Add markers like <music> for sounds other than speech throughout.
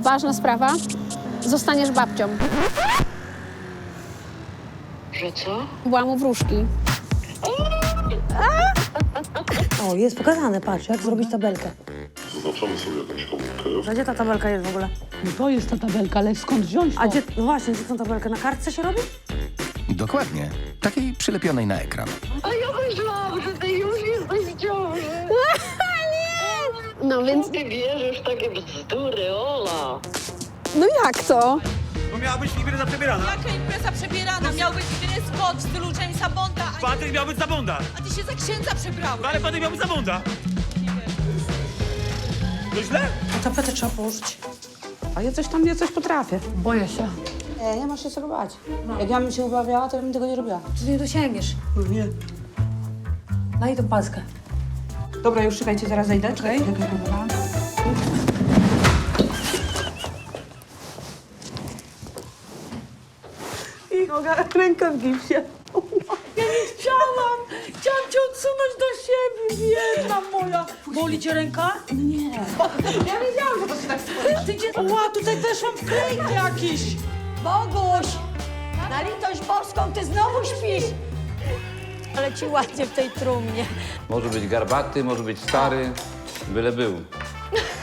Ważna sprawa. Zostaniesz babcią. Że co? Byłam u wróżki. O, jest pokazane, patrz, jak zrobić tabelkę. Zaznaczamy sobie jakąś komórkę. A gdzie ta tabelka jest w ogóle? No to jest ta tabelka, ale skąd wziąć to? A gdzie, no właśnie, gdzie tą tabelkę? Na kartce się robi? Dokładnie. Takiej przylepionej na ekran. A ja myślałam, że ty już No więc, Ty wierzysz w takie bzdury, Ola. no jak to? Bo miała być impreza przebierana. Jaka impreza przebierana? Miał być Dennis Scott w stylu Jamesa Bonda, a, Patryk miał być za Bonda. a ty się za księdza przebrałeś. No ale Patryk miał być za Bonda. To źle? A tapetę trzeba położyć. A ja coś tam, ja coś potrafię. Boję się. Nie, nie masz się czego bać. Jak ja bym się obawiała, to ja bym tego nie robiła. Ty nie dosięgniesz. Nie. Daj tą paskę. Dobra, już czekajcie, zaraz zejdę. Czekaj. Czekaj, dobra. I noga, ręka w gipsie. Ja nie chciałam! Chciałam cię odsunąć do siebie, biedna moja. Boli cię ręka? Nie. Ja wiedziałam, że to się tak skończy. Ty gdzie... Ła, tutaj weszłam w klejk jakiś. Boguś! Na litość boską, ty znowu śpisz! Ale ci ładnie w tej trumnie. Może być garbaty, może być stary, byle był.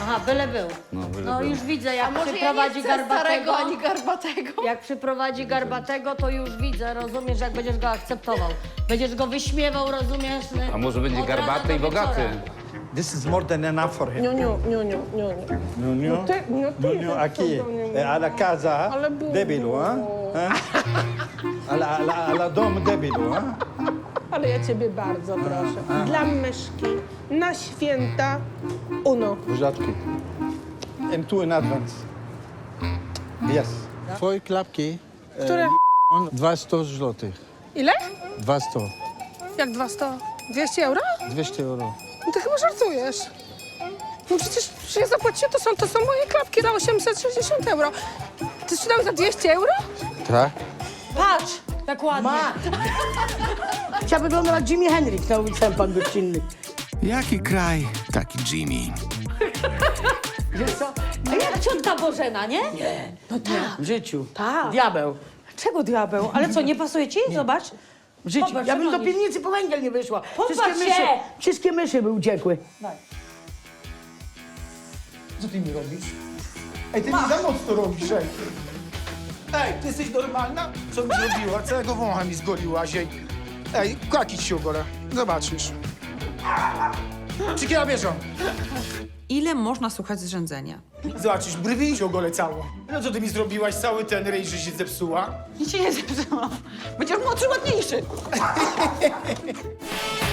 Aha, byle był. No, byle No był. już widzę, jak przyprowadzi garbatego. garbatego. Jak przyprowadzi garbatego, to już widzę, rozumiesz, jak będziesz go akceptował. Będziesz go wyśmiewał, rozumiesz? A może będzie Od rana garbaty do i bogaty. wieczora. This is more than enough for him. Niu, niu, niu, niu, niu, niu. Nuno, Ty, no ty Nuno aqui, é a la casa Ale było. debilu, hein? Hein? A la, a la, a la dom debilu, hein? Ale ja ciebie bardzo proszę. Dla myszki, na święta, uno. Rzadki. And two in advance. Yes. Twoje klapki, Które? on 200 złotych. Ile? 200. Jak 200? 200 euro? 200 euro. No ty chyba żartujesz. No przecież, przecież ja zapłaciłem, to są, to są moje klapki za 860 euro. Ty sprzedałeś za 200 euro? Tak? Patrz, jak ładnie. Chciała wyglądać jak Jimi Hendrix na ulicy Pan Gościnny. Jaki kraj, taki Jimmy. A jak ciotka Bożena, nie? No tak. W życiu. Tak. Diabeł. Czego diabeł? Ale co, nie pasuje ci? Zobacz. W życiu. Popatrz, ja bym do piwnicy po węgiel nie wyszła. Popatrz Wszystkie myszy, się. wszystkie myszy by uciekły. Co ty mi robisz? Ej, ty mi za mocno robisz, ej. Ej, ty jesteś normalna? Co mi zrobiła? Całego wącha mi zgoliłaś, ej. Ej, kakić się ogolę. Zobaczysz. Czy ja bierzą? Ile można słuchać zrzędzenia? Zobaczysz, brwi się ogolę całą. No co ty mi zrobiłaś? Cały ten ryj, że się zepsuła? Nic się nie zepsuło. Będziesz młodszy, ładniejszy. <laughs>